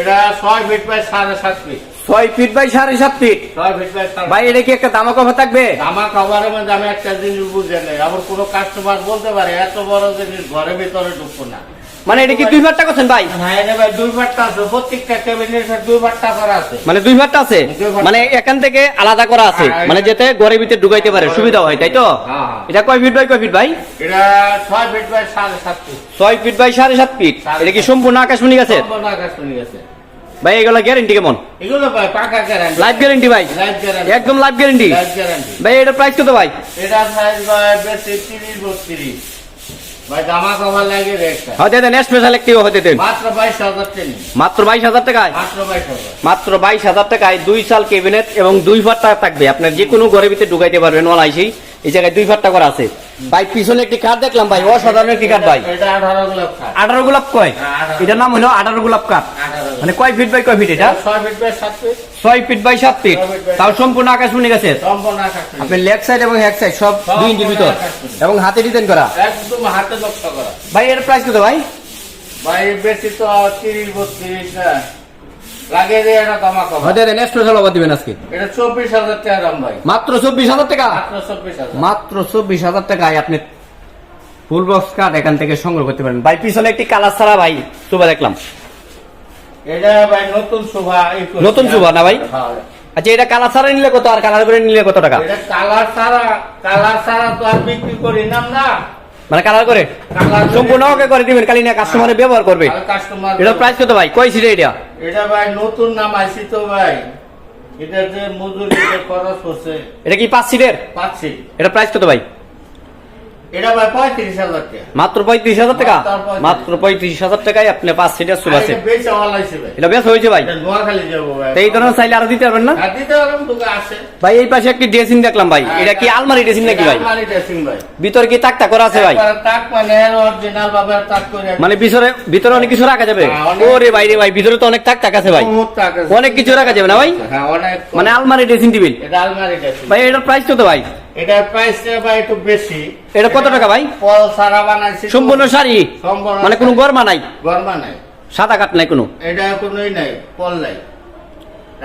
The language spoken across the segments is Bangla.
এটা ছয় ফিট বাই সাড়ে সাত ফিট ছয় ফিট বাই সাড়ে সাত ফিট ছয় ফিট বাই ভাই এটা কি একটা দামা কফা থাকবে? মধ্যে আমি একটা জিনিস বুঝে নেই। আবার কোনো কাস্টমার বলতে পারে এত বড় জিনিস ঘরের ভিতরে ঢুকবো না। মানে এটা কি দুই ভাটটা করছেন ভাই? হ্যাঁ ভাই দুই বারটা আছে। প্রত্যেকটা ক্যাবিনেটের দুই বারটা করা আছে। মানে দুই ভাটটা আছে? মানে এখান থেকে আলাদা করা আছে। হ্যাঁ, মানে যেতে গড়ের ভিতরে ঢুকাইতে পারে সুবিধা হয় তাই তো? হ্যাঁ, হ্যাঁ। এটা কয় ফিট বাই কয় ফিট ভাই? এটা ছয় ফিট বাই সাড়ে সাত ফিট ছয় ফিট বাই সাড়ে সাত ফিট এটা কি সম্পূর্ণ আকাশমণি গাছের? সম্পূর্ণ আকাশ শুনে গেছে ভাই এগুলো গ্যারেন্টি কেমন? এগুলো ভাই পাকা গ্যারান্টি লাইফ গ্যারেন্টি ভাই? লাইফ গ্যারান্টি একদম লাইফ গ্যারেন্টি লাইফ গ্যারান্টি ভাই এটা প্রাইস কত ভাই? এটা সাইজ ভাই বেশি তিরিশ বত্রিশ। ভাই জামা কাপড় লাগে একটা হতে দেন স্পেশাল একটি হতে দেন। মাত্র হাজার টাকায়? মাত্র মাত্র দুই সাল ক্যাবিনেট এবং দুই ফাট্টা থাকবে। আপনার যে কোনো ঘরের ভিতরে ঢুকাইতে পারবেন এই জায়গায় দুই ফাট্টা করা আছে। ভাই পিছনে একটি কাঠ দেখলাম ভাই অসাধারণ একটি কাঠ ভাই। আঠারো গোলাপ কয়? হ্যাঁ, এটার নাম হলো আঠারো গোলাপ কাঠ মানে কয় ফিট বাই কয় ফিট এটা? ছয় ফিট বাই সাত ফিট তাও সম্পূর্ণ গেছে আকাশ শুনে আপনার লেগ সাইড এবং হ্যাক সাইড সব সব দুই ইঞ্চির ভিতর। এবং হাতে ডিজাইন করা। একদম হাতে নকশা করা। ভাই এর প্রাইস কত ভাই? ভাই বেশি তো তিরিশ বত্রিশ না লাগে এটা জামা কাপড় হতে দেন স্পেশাল অফার দিবেন আজকে। এটা চব্বিশ হাজার টাকা দাম ভাই। মাত্র চব্বিশ হাজার টাকা? মাত্র চব্বিশ হাজার। মাত্র চব্বিশ হাজার টাকায় আপনি ফুল বক্স কার্ড এখান থেকে সংগ্রহ করতে পারেন। ভাই পিছনে একটি কালার ছাড়া ভাই সুবা দেখলাম। এটা ভাই নতুন শোভা নতুন না ভাই? হ্যাঁ। আচ্ছা এটা কালার ছাড়া নিলে কত আর কালার করে নিলে কত টাকা? এটা কালার ছাড়া কালার ছাড়া তো আর বিক্রি করি নাম না মানে কালার করে? সম্পূর্ণ ওকে করে দিবেন কালি না কাস্টমারে ব্যবহার করবে। কাস্টমার এটা প্রাইস কত ভাই? কই সিটে এটা? এটা ভাই নতুন নাম আইছি তো ভাই। এটা যে মজুরি এটা খরচ হচ্ছে। এটা কি পাঁচ সিটের পাচ্ছি এটা প্রাইস কত ভাই? এটা ভাই পঁয়ত্রিশ হাজার টাকা। মাত্র পঁয়ত্রিশ হাজার টাকা? মাত্র পঁয়ত্রিশ। হাজার টাকায় আপনি পাঁচ সিটের সুব আছে। এটা বেশ হয়েছে ভাই। এই ধরনের চাইলে আরও দিতে পারবেন না? আসে ভাই এই পাশে একটি ড্রেসিং দেখলাম ভাই। এটা কি আলমারি ড্রেসিং নাকি ভাই? ভিতরে কি তাকটা করা আছে ভাই? মানে মানে ভিতরে ভিতরে অনেক কিছু রাখা যাবে? হ্যাঁ, ওরে ভাই রে ভাই ভিতরে তো অনেক তাক তাক আছে ভাই। অনেক কিছু রাখা যাবে না ভাই? হ্যাঁ মানে আলমারি ড্রেসিং টেবিল। ভাই এটার প্রাইস কত ভাই? এটার প্রাইস ভাই একটু বেশি। এটা কত টাকা ভাই? পল সারা বানাইছি সম্পূর্ণ শাড়ি? সম্পূর্ণ মানে কোনো গরমা নাই? গরমা নাই। সাদা কাঠ নাই কোনো? এটা কোনোই নাই পল নাই।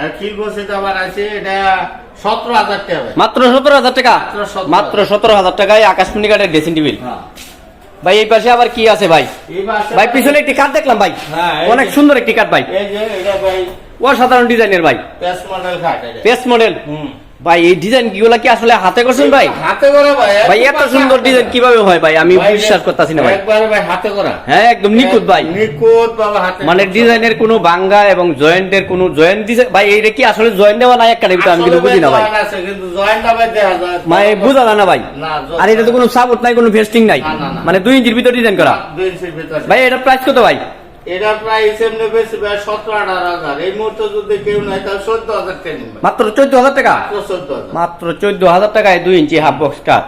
আর খিল বসে তো আবার আছে এটা সতেরো হাজার টাকা মাত্র সতেরো হাজার টাকা? মাত্র সতেরো। হাজার টাকায় আকাশমণি কাঠের ড্রেসিং টেবিল হ্যাঁ। ভাই এই পাশে আবার কি আছে ভাই? ভাই পিছনে একটি কাঠ দেখলাম ভাই। হ্যাঁ, অনেক সুন্দর একটি কাঠ ভাই। অসাধারণ ডিজাইনের ভাই। প্যাস মডেল মডেল। হুম। ভাই এই ডিজাইনগুলা কি আসলে হাতে করছেন ভাই? হাতে করা ভাই ভাই এত সুন্দর ডিজাইন কীভাবে হয় ভাই? আমি বিশ্বাস করতেছি না ভাই। একবারে ভাই হাতে করা। হ্যাঁ একদম নিখুঁত ভাই। নিখুঁত বাবা হাতে মানে ডিজাইনের কোনো বাঙ্গা এবং জয়েন্টের কোনো জয়েন্ট দিছে ভাই এইটা কি আসলে জয়েন্ট দেওয়া নাই একটা আমি কিন্তু বুঝি না ভাই। কিন্তু জয়েন্টটা ভাই দেখা যায়। মানে বোঝা যায় না ভাই। না, আর এটা তো কোনো সাপোর্ট নাই কোনো ভেস্টিং নাই। না, না, না। মানে দুই ইঞ্চির ভিতরে ডিজাইন করা। দুই ইঞ্চির ভিতরে। ভাই এটা প্রাইস কত ভাই? এটার প্রাইস এমনি বেশি সতেরো আঠারো হাজার। এই মুহূর্তে যদি কেউ নাই তাহলে চোদ্দ হাজার টাকা মাত্র চোদ্দ হাজার টাকা? মাত্র চোদ্দ হাজার। টাকায় দুই ইঞ্চি হাফ বক্স কাঠ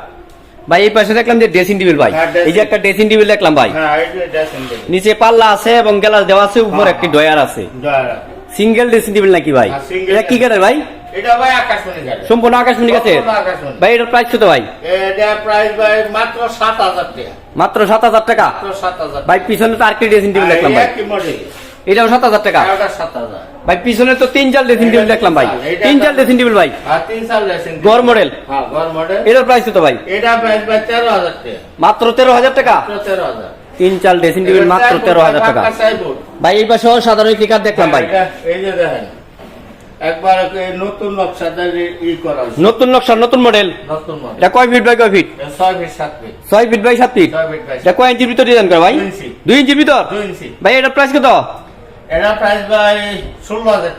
ভাই এই পাশে দেখলাম যে ড্রেসিং টেবিল ভাই। হ্যাঁ, এই যে একটা ড্রেসিং টেবিল দেখলাম ভাই। হ্যাঁ এটা। নিচে পাল্লা আছে এবং গ্লাস দেওয়া আছে উপর হ্যাঁ, একটি ডয়ার আছে। সিঙ্গেল ড্রেসিং টেবিল নাকি ভাই? হ্যাঁ, এটা কি কাঠের ভাই? এটা ভাই আকাশমণি গাড়ি সম্পূর্ণ আকাশমণি সম্পূর্ণ ভাই এটার প্রাইস কত ভাই? এটার প্রাইস ভাই মাত্র সাত হাজার টাকা। মাত্র সাত হাজার টাকা? ভাই পিছনে তো আরেকটি ড্রেসিং টেবিল দেখলাম ভাই। এটাও সাত হাজার টাকা? ভাই পিছনে তো তিন চাল ড্রেসিং টেবিল দেখলাম ভাই। তিন চাল ড্রেসিং টেবিল ভাই। আর লেসেন গড় মডেল হ্যাঁ এটার প্রাইস কত ভাই? এটা প্রাইস ভাই তেরো হাজার টাকা। মাত্র তেরো হাজার টাকা? তিন চাল ড্রেসিং টেবিল মাত্র তেরো হাজার টাকা। ভাই এই পাশে সাধারণ কাঠ দেখলাম ভাই। এই যে দেখেন। একবার নতুন নকশাদার ই করা নতুন নকশা নতুন মডেল নতুন মডেল এটা কয় ফিট বাই কয় ফিট বাই ফিট ছয় ফিট বাই এটা কয় ইঞ্চির ভিতর ডিজাইন করে ভাই? ইঞ্চির ভিতর? ইঞ্চি। ভাই এটার প্রাইস কত? এটা প্রাইস ভাই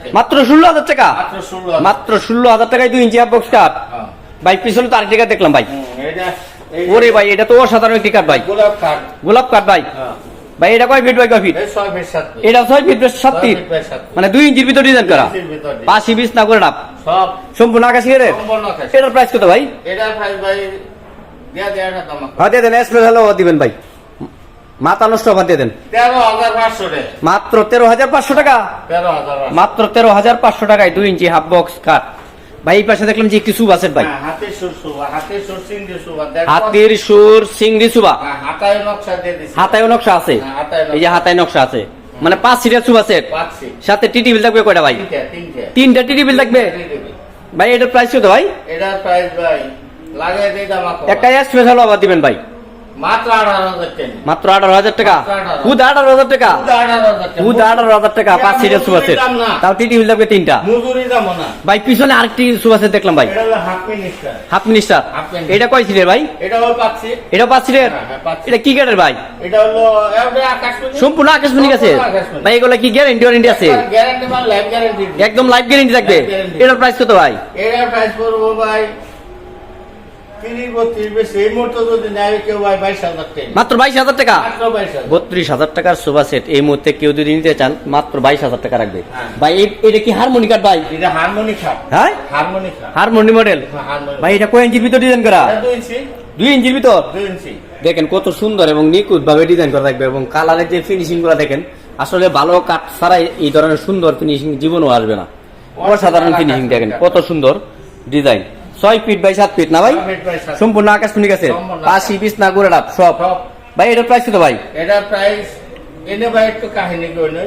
টাকা। মাত্র ষোলো হাজার টাকা? মাত্র ষোলো হাজার। মাত্র ষোলো হাজার টাকায় দুই ইঞ্চি বক্স হ্যাঁ। ভাই পিছনে তো আরেকটি দেখলাম ভাই। এটা ওরে ভাই এটা তো অসাধারণ একটি কাঠ ভাই। গোলাপ কাঠ গোলাপ কাঠ ভাই। হ্যাঁ। ভাই এটা কয় ফিট বাই কয় ফিট এটা ছয় ফিট সাত ফিট। মানে দুই ইঞ্চির ভিতর ডিজাইন করা। বিশ না করে ডাব সম্পূর্ণ আকাশি এর? এটার প্রাইস কত ভাই? এটার প্রাইস ভাই দেয়া হ্যাঁ দিয়ে দেন এক্সপ্রেস হলেও দিবেন ভাই। মাথা নষ্ট অফার দিয়ে দেন। মাত্র তেরো হাজার পাঁচশো টাকা। মাত্র তেরো হাজার পাঁচশো টাকায় দুই ইঞ্চি হাফ বক্স কাঠ ভাই এই পাশে দেখলাম যে একটি সুপ আছে ভাই। হ্যাঁ, হাতের সুর সুবা হাতের সুর সিংড়ি সুবা দেখ হাতির সুর সিংড়ি সুবা হ্যাঁ, হাতায় নকশা দিয়ে দিছি। হাতায় নকশা আছে। হ্যাঁ। এই যে হাতায় নকশা আছে। মানে পাঁচ সিটের সুপার সেট। সাথে টি টেবিল থাকবে কয়টা ভাই? তিনটা তিনটা। তিনটা টি টেবিল থাকবে? ভাই এটার প্রাইস কত ভাই? এটার প্রাইস ভাই লাগাই দিই দাম একটা স্পেশাল অফার দিবেন ভাই। মাত্র আঠারো হাজার টাকা। হাজার টাকা? মাত্র 18,000 খুদ আঠারো হাজার টাকা? খুদ আঠারো হাজার টাকা। পাঁচ সিটের সেট তাও টি টেবিল থাকবে তিনটা। ভাই পিছনে আরেকটি সেট দেখলাম ভাই। Half minister. এটা কয় সিটের ভাই? এটা পাঁচ সিটের হ্যাঁ, হ্যাঁ, এটা কি গেটের ভাই? সম্পূর্ণ আকাশমণি আছে। ভাই এগুলো কি গ্যারেন্টি ওয়ারেন্টি আছে? গ্যারান্টি একদম লাইফ গ্যারেন্টি থাকবে। এটার প্রাইস কত ভাই? এটার প্রাইস পড়ব ভাই তিরিশ বত্রিশ বেশি এই মুহূর্তে যদি নেয় কেউ বাইশ হাজার টাকা। মাত্র বাইশ হাজার টাকা? মাত্র বাইশ হাজার। বত্রিশ হাজার টাকার সোফা সেট এই মুহূর্তে কেউ যদি নিতে চান মাত্র বাইশ হাজার টাকা রাখবে। হ্যাঁ। ভাই এটা কি হারমোনি ভাই? এটা হারমোনি হ্যাঁ? মডেল ভাই এটা কয় ইঞ্চির ভিতর ডিজাইন করা? দুই ইঞ্চি। দুই ইঞ্চির ভিতর? দুই ইঞ্চি। দেখেন কত সুন্দর এবং নিখুঁত ভাবে ডিজাইন করা থাকবে এবং কালারের যে ফিনিশিংগুলো দেখেন আসলে ভালো কাঠ ছাড়াই এই ধরনের সুন্দর ফিনিশিং জীবনও আসবে না। অসাধারণ ফিনিশিং দেখেন কত সুন্দর ডিজাইন ছয় ফিট বাই সাত ফিট না ভাই। সম্পূর্ণ আকাশ আছে। সম্পূর্ণ পাশি বিছ না গোড়া ডাব সব। ভাই এটার প্রাইস কত ভাই? এটার প্রাইস এনে ভাই একটু কাহিনী করে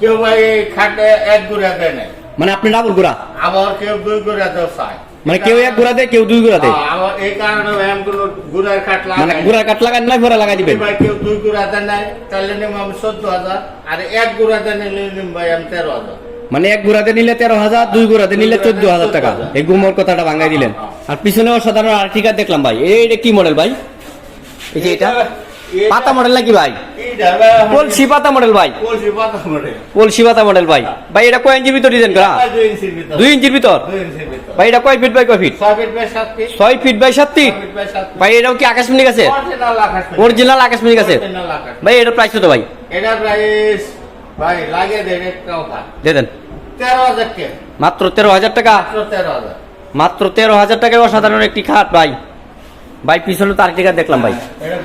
কেউ ভাই খাটে এক গুড়া দেয় না মানে আপনি ডাবল গোড়া? আবার কেউ দুই গুড়া দেয় চায়। মানে কেউ এক গোড়া দেয় কেউ দুই গোড়া দেয়? হ্যাঁ, এই কারণে ভাই আমি কোনো গুড়ার খাট মানে গোড়ার কাঠ লাগান নাই ভরা লাগাই দিবেন? ভাই কেউ দুই গুড়া দেয় নাই তাহলে নিম আমি চোদ্দ হাজার। আর এক গুড়া দেয় নিলে নিম ভাই আমি তেরো হাজার। মানে এক গোড়াতে নিলে তেরো হাজার দুই গোড়াতে নিলে চোদ্দ হাজার টাকা। এই গুমর কথাটা ভাঙাই দিলেন। আর পিছনে অসাধারণ আর্টিকা দেখলাম ভাই? এই এটা কি মডেল ভাই? যে এটা? পাতা মডেল নাকি ভাই? এইটা কলসি পাতা মডেল ভাই। কলসি পাতা মডেল ভাই। ভাই এটা কয় ইঞ্চির ভিতর ডিজাইন করা? দুই ইঞ্চির ভিতর? ভাই এটা কয় ফিট বাই কয় ফিট ছয় ফিট বাই সাত ফিট ভাই এটাও কি আকাশমণি আছে? অরিজিনাল আকাশ অরিজিনাল আকাশমণি আছে? ভাই এটা প্রাইস কত ভাই? এটা প্রাইস ভাই লাগে দেড় একটা অফার দেন। মাত্র তেরো হাজার টাকা? মাত্র তেরো হাজার। টাকায় অসাধারণ একটি খাট ভাই। ভাই পিছনে তো আর্টিকা দেখলাম ভাই।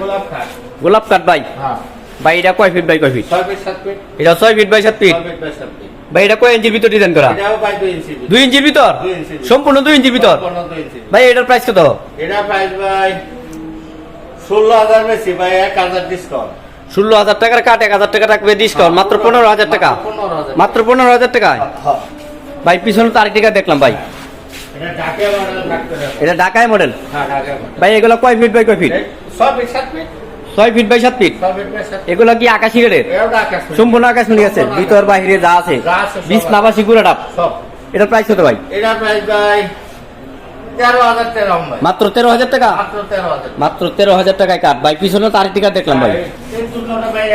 গোলাপ খাট। গোলাপ কাঠ ভাই। হ্যাঁ। ভাই এটা কয় ফিট বাই কয় ফিট? এটা ছয় ফিট বাই সাত ফিট? ভাই এটা কয় ইঞ্চির ভিতর ডিজাইন করা? দুই ইঞ্চি দুই ইঞ্চির ভিতর। সম্পূর্ণ দুই ইঞ্চির ভিতর? ভাই এটার প্রাইস কত? এটা প্রাইস ভাই ষোলো হাজার বেশি ভাই এক হাজার ডিসকাউন্ট ষোলো হাজার টাকার কাট এক হাজার টাকা রাখবে ডিসকাউন্ট মাত্র পনেরো হাজার টাকা। মাত্র পনেরো হাজার টাকায়? হ্যাঁ। ভাই পিছনে তো আর্টিকা দেখলাম ভাই। এটা এটা ঢাকায় মডেল হ্যাঁ ভাই এগুলো কয় ফিট বাই কয় ফিট ছয় ফিট বাই সাত ফিট এগুলো কি আকাশি রেটের ঢাকা সম্পূর্ণ আকাশমণি আছে। সম্পূর্ণ ভিতর বাহিরে যা আছে। বিশ। নাবাসি গুড়া ডাব। এটার প্রাইস কত ভাই? এটা প্রাইস ভাই তেরো হাজার তেরো ভাই মাত্র তেরো হাজার টাকা? মাত্র তেরো হাজার। তেরো টাকায় কাঠ ভাই পিছনে তো আরেকটি কাঠ দেখলাম ভাই?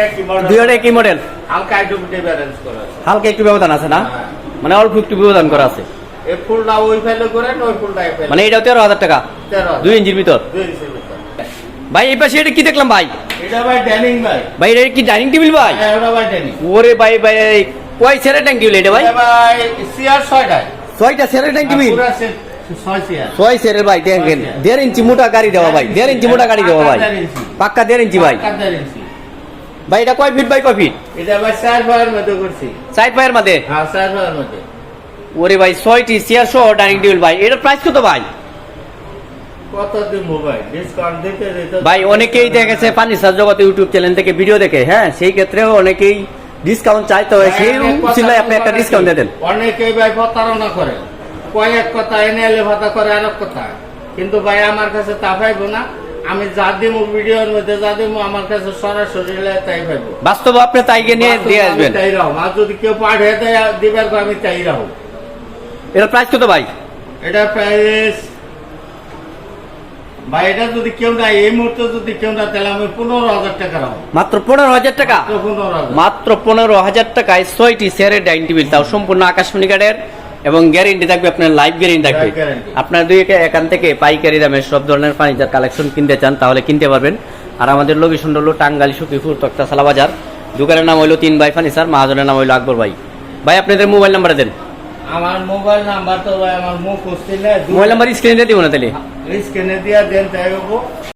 একই কি মডেল হালকা একটু ডিফারেন্স করা আছে। হালকা একটু ব্যবধান আছে না? হ্যাঁ। মানে অল্প একটু ব্যবধান করা আছে? মানে এটাও তেরো হাজার টাকা? দুই ইঞ্চির ভিতর? দুই ভাই এই পাশে এটা কি দেখলাম ভাই? এটা ভাই ড্যানিং ভাই। ভাই এটা কি ডাইনিং টেবিল ভাই? হ্যাঁ, ওরে ভাই ভাই কয় সেরা ডাইনিং টেবিল এটা ভাই? ছয়টা সেরা ডাইনিং টেবিল ছয় ভাই দেখেন দেড় ইঞ্চি মোটা গাড়ি দেওয়া ভাই দেড় ইঞ্চি মোটা গাড়ি দেওয়া ভাই। পাক্কা দেড় ইঞ্চি ভাই। ভাই এটা কয় ফিট বাই কয় ফিট? এটা ভাই চার ভাইয়ের মধ্যে করছি। সাইড পায়ের মাঝে হ্যাঁ চার ভাইয়ের মধ্যে। ওরে ভাই ছয়টি চেয়ার সহ ডাইনিং টেবিল ভাই এটার প্রাইস কত ভাই? ভাই? অনেকেই দেখেছে ফার্নিচার জগতে ইউটিউব চ্যানেল থেকে ভিডিও দেখে হ্যাঁ সেই ক্ষেত্রেও অনেকেই ডিসকাউন্ট চাইতে হয় সেই উচিলায় আপনি একটা ডিসকাউন্ট দিয়ে দেন। অনেকেই ভাই প্রতারণা করে। কয়েক কথা এনে এলে ভাতা করে আরেক কথা। কিন্তু ভাই আমার কাছে তা পাইবো না। আমি যা দিব ভিডিওর মধ্যে যা দিব আমার কাছে সরাসরি তাই পাইবো বাস্তবে আপনি তাইকে নিয়ে দিয়ে আসবেন। তাই রাখো আর যদি কেউ পাঠিয়ে দেয় দিবার আমি তাই রাখো এটার প্রাইস কত ভাই? এটা প্রাইস ভাই এটা যদি কেউ না এই মুহূর্তে যদি কেউ না তাহলে আমি পনেরো হাজার টাকা রাখব মাত্র পনেরো হাজার টাকা? মাত্র পনেরো হাজার। টাকায় ছয়টি শেয়ারের ডাইনিং টেবিল তাও সম্পূর্ণ আকাশমণি কাঠের। এবং গ্যারেন্টি থাকবে আপনার লাইফ গ্যারেন্টি থাকবে। আপনার দুই একে- এখান থেকে পাইকারি দামে সব ধরনের ফার্নিচার কালেকশন কিনতে চান তাহলে কিনতে পারবেন। আর আমাদের লোকেশন হলো টাঙ্গালি সুকিপুর তক্তাশালা বাজার। দোকানের নাম হইল তিন ভাই ফার্নিচার মাহাজনের নাম হইল আকবর ভাই। ভাই আপনাদের মোবাইল নাম্বার দেন। আমার মোবাইল নাম্বার তো ভাই আমার মুখ মোবাইল নাম্বার স্ক্রিনে দিব না তাহলে। স্ক্যানে দিয়া দেন তাই